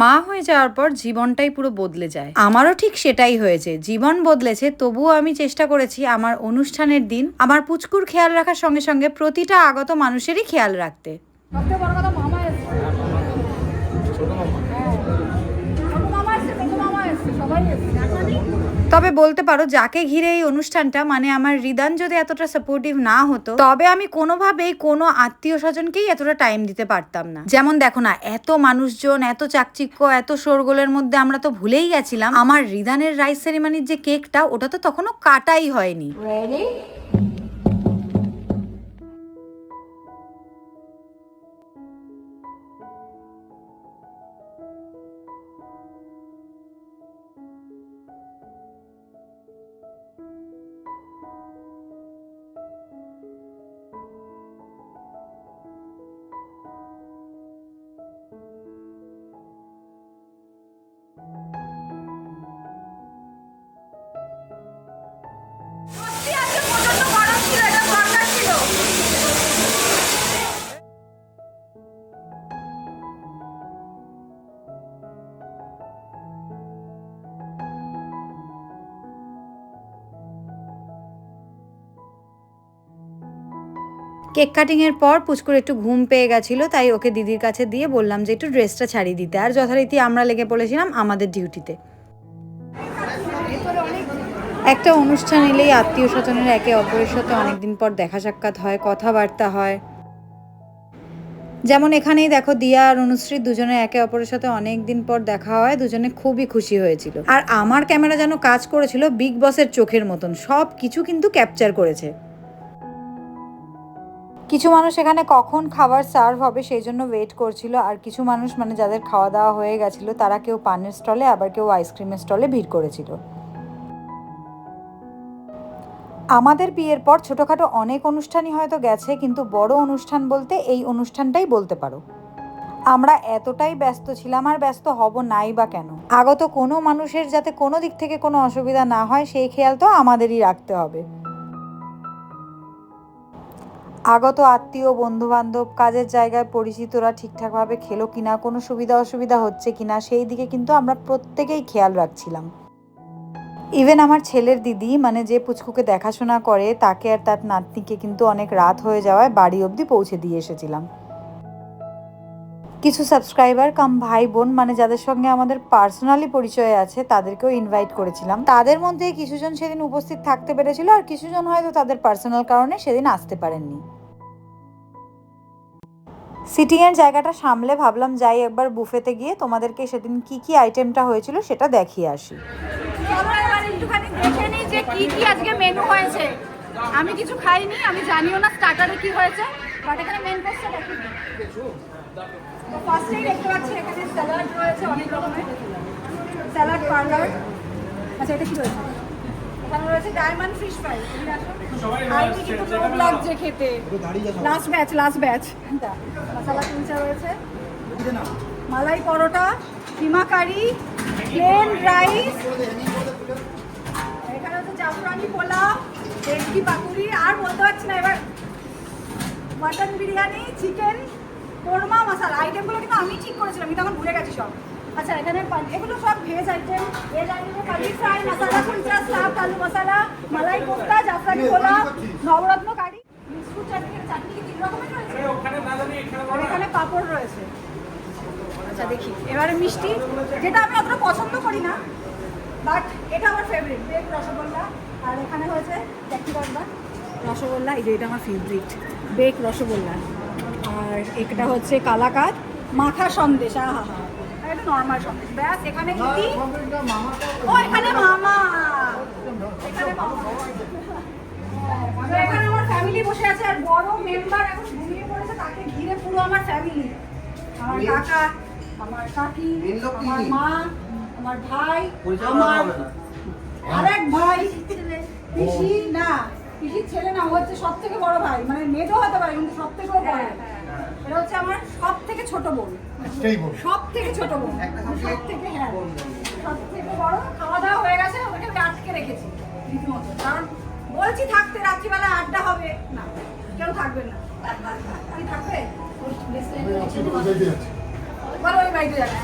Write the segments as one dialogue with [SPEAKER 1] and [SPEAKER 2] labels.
[SPEAKER 1] মা হয়ে যাওয়ার পর জীবনটাই পুরো বদলে যায়। আমারও ঠিক সেটাই হয়েছে। জীবন বদলেছে, তবুও আমি চেষ্টা করেছি আমার অনুষ্ঠানের দিন, আমার পুচকুর খেয়াল রাখার সঙ্গে সঙ্গে প্রতিটা আগত মানুষেরই খেয়াল রাখতে। তবে বলতে পারো, যাকে ঘিরে এই অনুষ্ঠানটা মানে আমার রিদান যদি এতটা সাপোর্টিভ না হতো, তবে আমি কোনোভাবেই কোনো আত্মীয় স্বজনকেই এতটা টাইম দিতে পারতাম না। যেমন দেখো না, এত মানুষজন, এত চাকচিক্য, এত শোরগোলের মধ্যে আমরা তো ভুলেই গেছিলাম। আমার রিদানের রাইস সেরিমানির যে কেকটা ওটা তো তখনও কাটাই হয়নি। কেক কাটিংয়ের পর পুচকুর একটু ঘুম পেয়ে গেছিল, তাই ওকে দিদির কাছে দিয়ে বললাম যে একটু ড্রেসটা ছাড়িয়ে দিতে। আর যথারীতি আমরা লেগে পড়েছিলাম আমাদের ডিউটিতে। একটা অনুষ্ঠান এলেই আত্মীয় স্বজনের একে অপরের সাথে অনেকদিন পর দেখা সাক্ষাৎ হয়, কথাবার্তা হয়। যেমন এখানেই দেখো, দিয়া আর অনুশ্রী দুজনে একে অপরের সাথে অনেক দিন পর দেখা হয়, দুজনে খুবই খুশি হয়েছিল। আর আমার ক্যামেরা যেন কাজ করেছিল বিগ বসের চোখের মতন সব কিছু কিন্তু ক্যাপচার করেছে। কিছু মানুষ এখানে কখন খাবার সার্ভ হবে সেই জন্য ওয়েট করছিল। আর কিছু মানুষ মানে যাদের খাওয়া দাওয়া হয়ে গেছিল, তারা কেউ পানের স্টলে আবার কেউ আইসক্রিমের স্টলে ভিড় করেছিল। আমাদের বিয়ের পর ছোটোখাটো অনেক অনুষ্ঠানই হয়তো গেছে, কিন্তু বড় অনুষ্ঠান বলতে এই অনুষ্ঠানটাই বলতে পারো। আমরা এতটাই ব্যস্ত ছিলাম, আর ব্যস্ত হব নাই বা কেন? আগত কোনো মানুষের যাতে কোনো দিক থেকে কোনো অসুবিধা না হয়, সেই খেয়াল তো আমাদেরই রাখতে হবে। আগত আত্মীয় বন্ধু বান্ধব কাজের জায়গায় পরিচিতরা ঠিকঠাকভাবে খেলো কিনা কোনো সুবিধা অসুবিধা হচ্ছে কিনা সেই দিকে কিন্তু আমরা প্রত্যেকেই খেয়াল রাখছিলাম। ইভেন আমার ছেলের দিদি মানে যে পুচকুকে দেখাশোনা করে, তাকে আর তার নাতনিকে কিন্তু অনেক রাত হয়ে যাওয়ায় বাড়ি অবধি পৌঁছে দিয়ে এসেছিলাম। কিছু সাবস্ক্রাইবার কাম ভাই, বোন মানে যাদের সঙ্গে আমাদের পার্সোনালি পরিচয় আছে, তাদেরকেও ইনভাইট করেছিলাম। তাদের মধ্যে কিছুজন সেদিন উপস্থিত থাকতে পেরেছিল আর কিছুজন হয়তো তাদের পার্সোনাল কারণে সেদিন আসতে পারেননি। সিটিং এর জায়গাটা সামলে ভাবলাম যাই একবার বুফেতে গিয়ে তোমাদেরকে সেদিন কি কি আইটেমটা হয়েছিল সেটা দেখিয়ে আসি।
[SPEAKER 2] আজকে মেনু হয়েছে। আমি কিছু খাইনি, আমি জানিও না স্টার্টারে কি হয়েছে। বাট এখানে মেন কোর্সটা দেখি। ফার্স্টেই দেখতে পাচ্ছি এখানে স্যালাড রয়েছে অনেক রকমের। স্যালাড পার্লার আচ্ছা এটা কি রয়েছে? এখানে রয়েছে ডায়মন্ড ফিশ ফ্রাই খাইনি কিন্তু লোভ লাগছে খেতে। Last batch last batch masala kulcha রয়েছে। মালাই পরোটা কিমা কারি প্লেন রাইস এখানে হচ্ছে জাফরানি পোলাও ভেটকি পাকুড়ি আর বলতে পারছি না এবার মাটন বিরিয়ানি চিকেন কোরমা মশলা আইটেমগুলো কিন্তু আমি ঠিক করেছিলাম আমি তখন ভুলে গেছি সব। আচ্ছা এখানে এগুলো সব ভেজ আইটেম ভেজ আইটেমে পনির ফ্রাই মশলা কুলচা স্লাব আলু মশলা মালাই কোফতা জাফরানি পোলাও নবরত্ন কারি বিস্কুট চাটনি চাটনি কি তিন রকমের রয়েছে। আর এখানে পাঁপড় রয়েছে। আচ্ছা দেখি। এবারে মিষ্টি যেটা আমি অতটা পছন্দ করি না বাট এটা আমার ফেভারিট বেক রসগোল্লা আর এখানে হয়েছে দেখি একবার রসগোল্লা এই যে এটা আমার ফেভারিট বেক রসগোল্লা। আর এটা হচ্ছে কালাকাদ মাখা সন্দেশ আহা হা আর এটা নর্মাল সন্দেশ। ব্যাস এখানে ইতি ও এখানে মামা। এখানে মামা। এখানে আমার ফ্যামিলি বসে আছে আর বড় মেম্বার এখন ঘুমিয়ে পড়েছে তাকে ঘিরে পুরো আমার ফ্যামিলি আমার কাকা আমার কাকি আমার মা আমার ভাই আমার আরেক ভাই। পিসি না। পিসির ছেলে না ও হচ্ছে সব থেকে বড় ভাই। মানে মেজো হতে পারে কিন্তু সব থেকে বড়। এটা হচ্ছে আমার সব থেকে ছোট বোন। সব থেকে ছোট বোন। সব থেকে হ্যাঁ। সব থেকে বড় খাওয়া দাওয়া হয়ে গেছে ওকে আমি আটকে রেখেছি রীতিমতো। কারণ বলছি থাকতে রাত্রিবেলা আড্ডা হবে। না কেউ থাকবে না। কি থাকবে? বলো ওই বাড়িতে যাবে।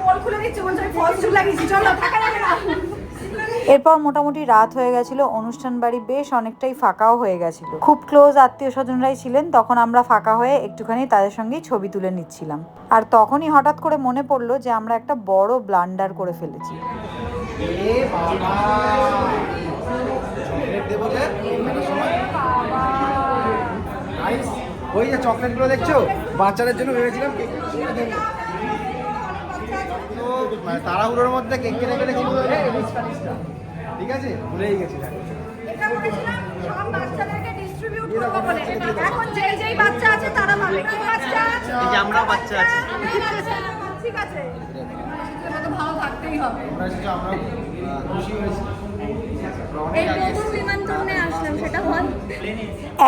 [SPEAKER 2] পোল খুলে দিচ্ছে বলছে আমি চুল লাগিয়েছি। চলো থাকা যাবে না।
[SPEAKER 1] এরপর মোটামুটি রাত হয়ে গেছিল, অনুষ্ঠান বাড়ি বেশ অনেকটাই ফাঁকাও হয়ে গেছিল। খুব ক্লোজ আত্মীয় স্বজনরাই ছিলেন, তখন আমরা ফাঁকা হয়ে একটুখানি তাদের সঙ্গেই ছবি তুলে নিচ্ছিলাম। আর তখনই হঠাৎ করে মনে পড়ল যে, আমরা একটা বড় ব্লান্ডার করে ফেলেছি।
[SPEAKER 3] ওই যে চকলেটগুলো দেখছ? বাচ্চাদের জন্য ভেবেছিলাম মানে তাড়াহুড়োর মধ্যে কেক কেটে কেটে কি বলবে ঠিক আছে? ভুলেই গেছি
[SPEAKER 2] এটা করেছিলাম সব বাচ্চাদেরকে ডিস্ট্রিবিউট করব বলে। এখন যেই যেই বাচ্চা আছে তারা পাবে কি বাচ্চা
[SPEAKER 4] এই যে আমরাও বাচ্চা আছি।
[SPEAKER 2] ঠিক আছে। ভালো থাকতেই হবে
[SPEAKER 3] আমরা খুশি হয়েছি।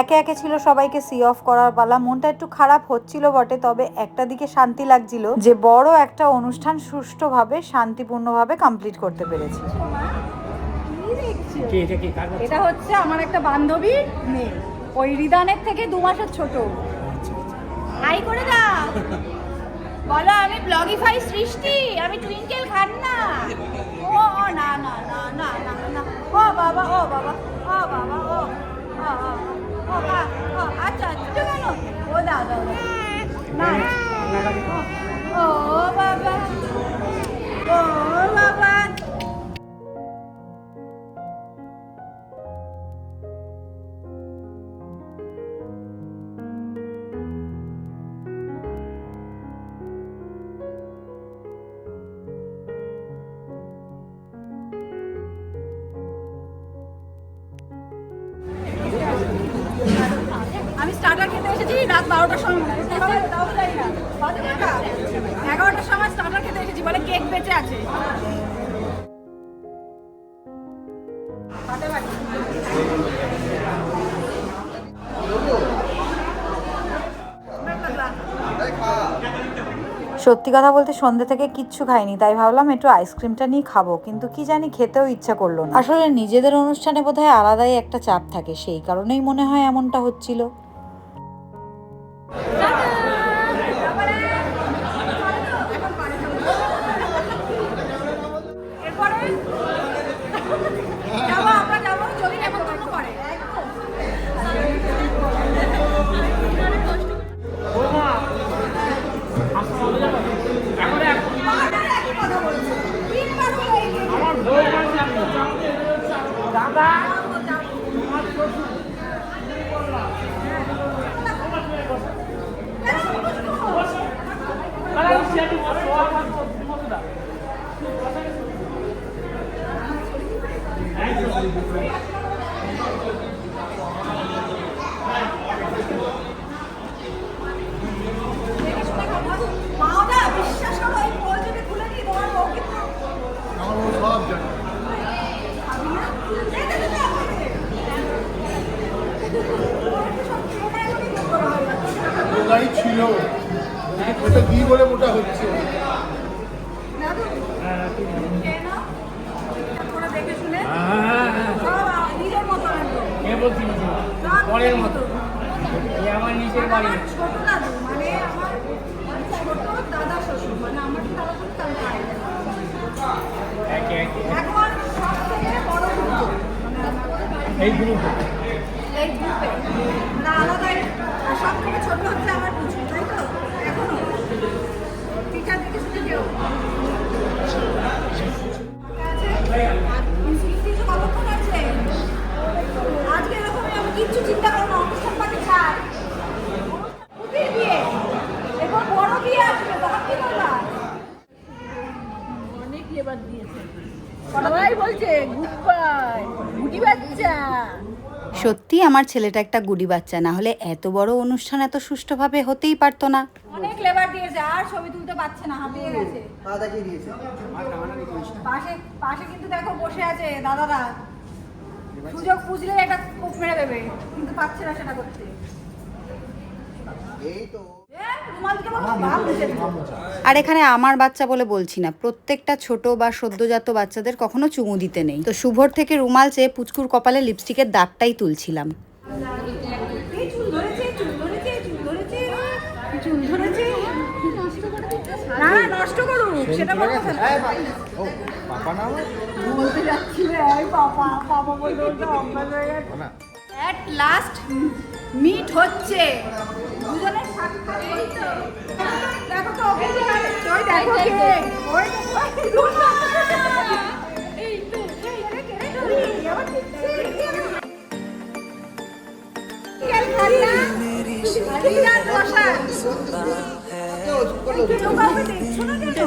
[SPEAKER 1] একে একে ছিল সবাইকে সি অফ করার পালা। মনটা একটু খারাপ হচ্ছিল বটে তবে একটা দিকে শান্তি লাগছিল যে বড় একটা অনুষ্ঠান সুষ্ঠুভাবে শান্তিপূর্ণভাবে কমপ্লিট করতে পেরেছি।
[SPEAKER 2] এটা হচ্ছে আমার একটা বান্ধবী মেয়ে। ওই রিদানের থেকে দু মাসের ছোট। হাই করে দাও। বলো আমি ব্লগিফাই সৃষ্টি আমি টুইঙ্কেল খান না না না না না না না ও বাবা ও বাবা ও বাবা ও ও, ও, ও, আ, ও, আচ্ছা আচ্ছা কেন ও দাও দাও দাও। না স্টার্টার খেতে এসেছি, রাত বারোটার সময়? এগারোটার সময় স্টার্টার খেতে এসেছি, বলে কেক বেঁচে আছে।
[SPEAKER 1] সত্যি কথা বলতে সন্ধ্যে থেকে কিচ্ছু খাইনি, তাই ভাবলাম একটু আইসক্রিমটা নিয়ে খাব, কিন্তু কি জানি খেতেও ইচ্ছা করল না। আসলে নিজেদের অনুষ্ঠানে বোধহয় আলাদাই একটা চাপ থাকে, সেই কারণেই মনে হয় এমনটা হচ্ছিল।
[SPEAKER 2] আমার
[SPEAKER 4] নিচের বাড়ি।
[SPEAKER 2] ছোট দাদু মানে আমার ছোট দাদা শ্বশুর মানে আমার যে দাদা শ্বশুর তার ভাই
[SPEAKER 4] একে একে।
[SPEAKER 2] এখন সব থেকে বড় গ্রুপ।
[SPEAKER 4] এই গ্রুপ?
[SPEAKER 2] এই গ্রুপে। মানে আলাদাই সব থেকে ছোট হচ্ছে আমার পুচু তাই তো? এখনও। টিচার থেকে শুনে কেউ। আছে? আজকে এরকম আমি কিচ্ছু চিন্তা করব না অনুষ্ঠান পাতি ছাড় পুতির বিয়ে এরপর বড় বিয়ে আসবে তখন কি করবা
[SPEAKER 5] অনেক এবার দিয়েছে সবাই বলছে গুড বাই গুটি বাচ্চা
[SPEAKER 1] সত্যি আমার ছেলেটা একটা গুডি বাচ্চা না হলে এত বড় অনুষ্ঠান এত সুষ্ঠুভাবে হতেই পারতো না।
[SPEAKER 2] অনেক লেবার দিয়েছে আর ছবি তুলতে পারছে না হাঁপিয়ে গেছে। পাশে পাশে কিন্তু দেখো বসে আছে দাদারা। সুযোগ বুঝলে এটা কোপ মেরে দেবে কিন্তু পাচ্ছে না সেটা করতে।
[SPEAKER 3] এই তো।
[SPEAKER 1] আর এখানে আমার বাচ্চা বলে বলছি না। প্রত্যেকটা ছোট বা সদ্যজাত বাচ্চাদের কখনো চুমু দিতে নেই। তো শুভর থেকে রুমাল চেয়ে পুচকুর কপালে লিপস্টিকের দাগটাই তুলছিলাম।
[SPEAKER 2] নষ্ট করুন সেটা
[SPEAKER 3] পাপা না?
[SPEAKER 2] বলতে যাচ্ছিলে এই বাবা বাবা বলতে বলতে হয়ে গেছে। অ্যাট লাস্ট মিট হচ্ছে। দুজনের সাক্ষাৎ হচ্ছে দেখো তো? ওই দেখো কে। ওই এই তো, দেখছ না কেন?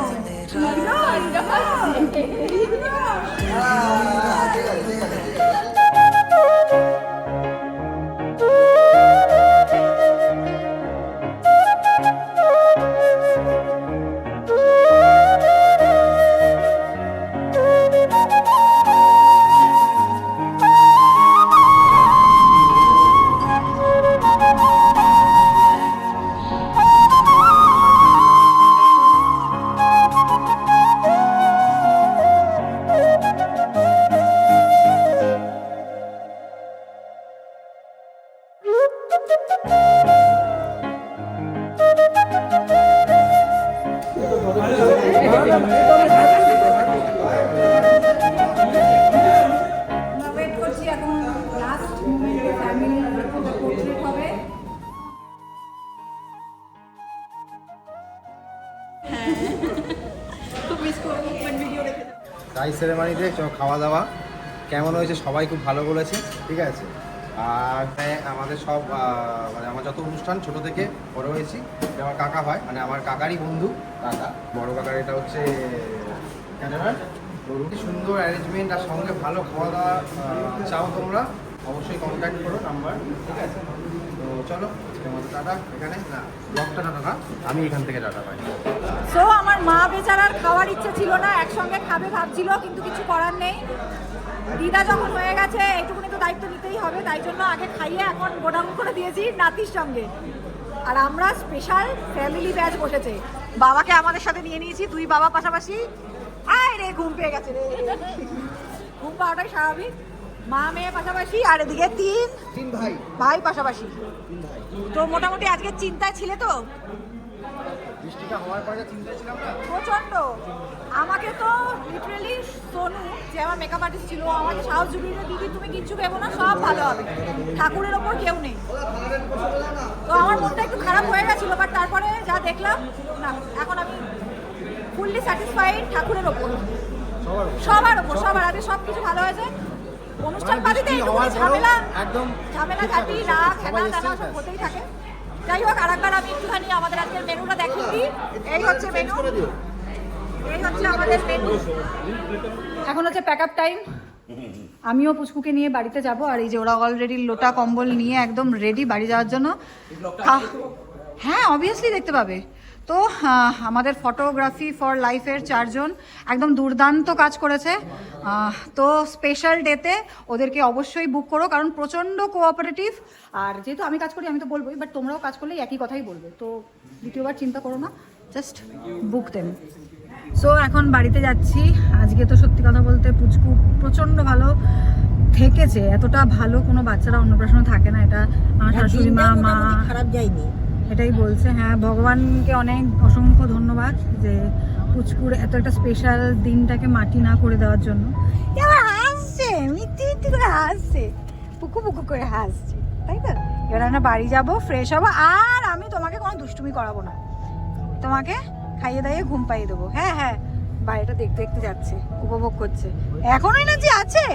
[SPEAKER 3] রাইস সেরেমানিতে খাওয়া দাওয়া। কেমন হয়েছে? সবাই খুব ভালো বলেছে ঠিক আছে? আর হ্যাঁ, আমাদের সব মানে আমার যত অনুষ্ঠান ছোট থেকে বড় হয়েছি আমার কাকা হয় মানে আমার কাকারই বন্ধু কাকা বড় কাকার এটা হচ্ছে সুন্দর অ্যারেঞ্জমেন্ট আর সঙ্গে ভালো খাওয়া দাওয়া চাও তোমরা? অবশ্যই কন্ট্যাক্ট করো নাম্বার ঠিক আছে?
[SPEAKER 2] সো আমার মা বেচারার খাওয়ার ইচ্ছে ছিল না, একসঙ্গে খাবে কিন্তু কিছু করার নেই। দিদা যখন হয়ে গেছে, এইটুকুনি তো দায়িত্ব হবে, তাই জন্য আগে খাইয়ে এখন গোডাউন করে দিয়েছি আর আমরা স্পেশাল ফ্যামিলি ব্যাচ বসেছে। বাবাকে আমাদের সাথে নিয়ে নিয়েছি, দুই বাবা পাশাপাশি। আয় রে, ঘুম পেয়ে গেছে রে। ঘুম পাওয়াটাই স্বাভাবিক। মা মেয়ে পাশাপাশি আর এদিকে তিন।
[SPEAKER 3] তিন ভাই।
[SPEAKER 2] ভাই পাশাপাশি। তো মোটামুটি আজকে চিন্তায় ছিলে তো?
[SPEAKER 3] বৃষ্টিটা হওয়ার পরে চিন্তায় ছিলাম না?
[SPEAKER 2] প্রচণ্ড আমাকে তো লিটারেলি সোনু যে আমার মেকআপ আর্টিস্ট ছিল আমাকে সাহস জুগিয়ে দিদি তুমি কিচ্ছু ভেবো না সব ভালো হবে। ঠাকুরের ওপর কেউ নেই। তো আমার মনটা একটু খারাপ হয়ে গেছিল বাট তারপরে যা দেখলাম না এখন আমি ফুললি স্যাটিসফাইড ঠাকুরের ওপর। সবার ওপর। সবার আগে সব কিছু ভালো হয়েছে। অনুষ্ঠান
[SPEAKER 3] হওয়ার
[SPEAKER 2] ঝামেলা
[SPEAKER 3] একদম
[SPEAKER 2] ঝামেলা
[SPEAKER 3] সবাই
[SPEAKER 2] হেনা তেনা
[SPEAKER 3] এসেছে
[SPEAKER 2] সব হতেই থাকে। যাই হোক আরেকবার আমি একটুখানি আমাদের আজকের মেনুটা দেখিয়ে এই হচ্ছে মেনু এই হচ্ছে আমাদের মেনু এখন হচ্ছে প্যাক আপ টাইম আমিও পুচকুকে নিয়ে বাড়িতে যাব আর এই যে ওরা অলরেডি লোটা কম্বল নিয়ে একদম রেডি বাড়ি যাওয়ার জন্য। হ্যাঁ অবভিয়াসলি দেখতে পাবে। তো আমাদের ফটোগ্রাফি ফর লাইফের চারজন একদম দুর্দান্ত কাজ করেছে। তো স্পেশাল ডেতে ওদেরকে অবশ্যই বুক করো কারণ প্রচণ্ড কোঅপারেটিভ আর যেহেতু আমি কাজ করি আমি তো বলবোই বাট তোমরাও কাজ করলে একই কথাই বলবে। তো দ্বিতীয়বার চিন্তা করো না জাস্ট বুক দেন সো এখন বাড়িতে যাচ্ছি। আজকে তো সত্যি কথা বলতে পুচকু প্রচণ্ড ভালো থেকেছে। এতটা ভালো কোনো বাচ্চারা অন্নপ্রাশনে থাকে না এটা আমার শাশুড়ি মা মা।
[SPEAKER 5] খারাপ যায়নি।
[SPEAKER 2] এটাই বলছে। হ্যাঁ ভগবানকে অনেক অসংখ্য ধন্যবাদ যে পুচকুর এত একটা স্পেশাল দিনটাকে মাটি না করে দেওয়ার জন্য। এবার হাসছে মিথ্যে মিথ্যে করে হাসছে। পুকু পুকু করে হাসছে, তাই তো? এবার আমরা বাড়ি যাব ফ্রেশ হব, আর আমি তোমাকে কোনো দুষ্টুমি করাবো না। তোমাকে খাইয়ে দাইয়ে ঘুম পাইয়ে দেবো। হ্যাঁ হ্যাঁ বাড়িটা দেখতে দেখতে যাচ্ছে, উপভোগ করছে। এখনও এনার্জি আছে?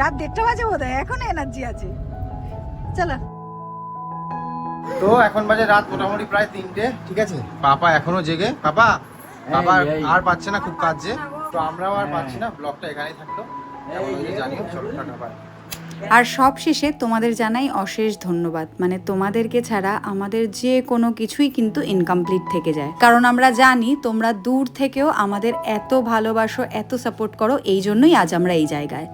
[SPEAKER 2] রাত দেড়টা বাজে বোধ হয় এখনও এনার্জি আছে। চলো।
[SPEAKER 3] তো এখন বাজে রাত মোটামুটি প্রায় তিনটে ঠিক আছে? পাপা এখনও জেগে। পাপা পাপা। আর পাচ্ছে না খুব কাজে তো আমরাও আর পাচ্ছি না ব্লগটা এখানেই থাকল। জানিও চলো টাটা বাই
[SPEAKER 1] আর সব শেষে তোমাদের জানাই অশেষ ধন্যবাদ। মানে তোমাদেরকে ছাড়া আমাদের যে কোনো কিছুই কিন্তু ইনকমপ্লিট থেকে যায়। কারণ আমরা জানি তোমরা দূর থেকেও আমাদের এত ভালোবাসো এত সাপোর্ট করো এই জন্যই আজ আমরা এই জায়গায়।